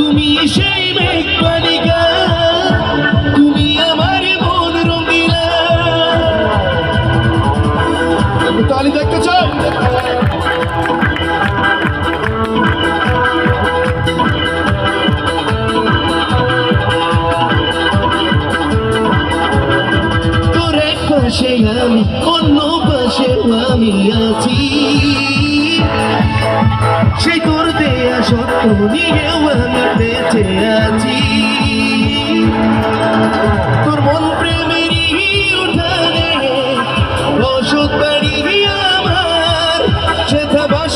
তুমি সেই মেঘ তুমি আমার মন রঙিলা। তালি দেখতে চাও? পাশে আমি অন্য পাশে আমি আছি। সেই তোর দেয়া সত্য আমি বেঁচে আছি তোর মন প্রেমেরই উঠানে বসত বাড়ি আমার। সেথা বাস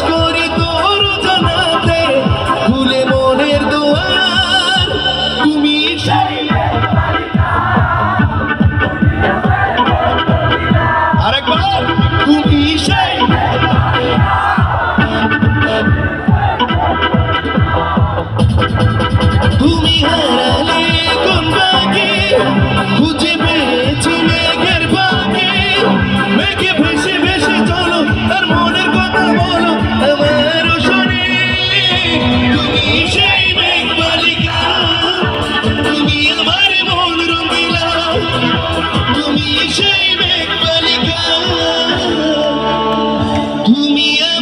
তোর জানাতে মনের দোয়ার। তুমি আরেকবার, তুমি সে ঘুমিয়ে